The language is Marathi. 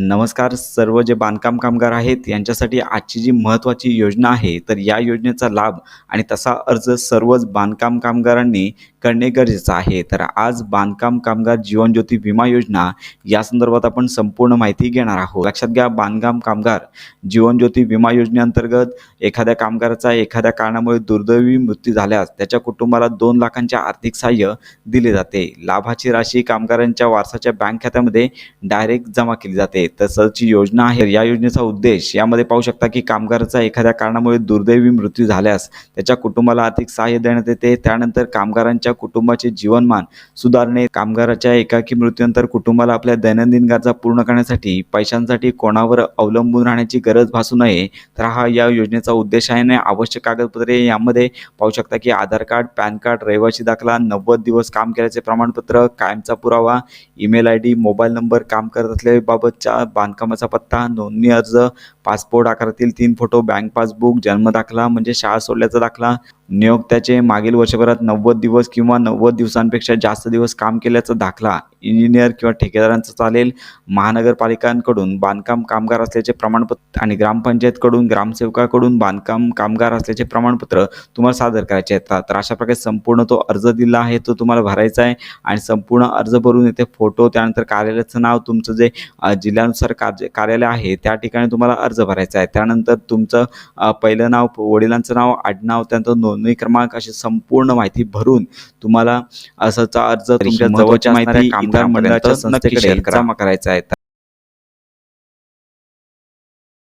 नमस्कार सर्व जे बांधकाम कामगार आहेत यांच्यासाठी आजची जी महत्त्वाची योजना आहे तर या योजनेचा लाभ आणि तसा अर्ज सर्वच बांधकाम कामगारांनी करणे गरजेचं आहे. तर आज बांधकाम कामगार जीवन ज्योती विमा योजना या संदर्भात आपण संपूर्ण माहिती घेणार आहोत. लक्षात घ्या बांधकाम कामगार जीवन ज्योती विमा योजनेअंतर्गत एखाद्या कामगाराचा एखाद्या कारणामुळे दुर्दैवी मृत्यू झाल्यास त्याच्या कुटुंबाला दोन लाखांचे आर्थिक सहाय्य दिले जाते. लाभाची राशी कामगारांच्या वारसाच्या बँक खात्यामध्ये डायरेक्ट जमा केली जाते. तसंच योजना आहे. या योजनेचा उद्देश यामध्ये पाहू शकता की कामगाराचा एखाद्या कारणामुळे दुर्दैवी मृत्यू झाल्यास त्याच्या कुटुंबाला आर्थिक सहाय्य देण्यात येते. त्यानंतर कामगारांच्या कुटुंबाचे जीवनमान सुधारणे. कामगाराच्या एकाकी मृत्यूनंतर कुटुंबाला आपल्या दैनंदिन गरजा पूर्ण करण्यासाठी पैशांसाठी कोणावर अवलंबून राहण्याची गरज भासू नये. तर हा या योजनेचा उद्देश आहे आणि आवश्यक कागदपत्रे यामध्ये पाहू शकता की आधार कार्ड पॅन कार्ड रहिवासी दाखला नव्वद दिवस काम केल्याचे प्रमाणपत्र कायमचा पुरावा email I D mobile number काम करत असल्याबाबतच्या बांधकामाचा पत्ता नोंदणी अर्ज पासपोर्ट आकारातील तीन फोटो बँक पासबुक जन्म दाखला म्हणजे शाळा सोडल्याचा दाखला नियोक्त्याचे मागील वर्षभरात नव्वद दिवस किंवा नव्वद दिवसांपेक्षा जास्त दिवस काम केल्याचा दाखला इंजिनियर किंवा ठेकेदारांचं चालेल. महानगरपालिकांकडून बांधकाम कामगार असल्याचे प्रमाणपत्र आणि ग्रामपंचायतकडून ग्रामसेवकाकडून बांधकाम कामगार असल्याचे प्रमाणपत्र तुम्हाला सादर करायचे आहेत. तर अशा प्रकारे संपूर्ण तो अर्ज दिला आहे तो तुम्हाला भरायचा आहे आणि संपूर्ण अर्ज भरून येथे फोटो त्यानंतर कार्यालयाचं नाव तुमचं जे जिल्ह्यानुसार कार्य कार्यालय आहे त्या ठिकाणी तुम्हाला अर्ज भरायचा आहे. त्यानंतर तुमचं पहिलं नाव वडिलांचं नाव आडनाव त्यानंतर नोंदणी क्रमांक अशी संपूर्ण माहिती भरून तुम्हाला असाचा अर्ज तुमच्या जवळच्या माहिती कामगार मंडळाच्या संस्थेकडे जमा करायचा आहे.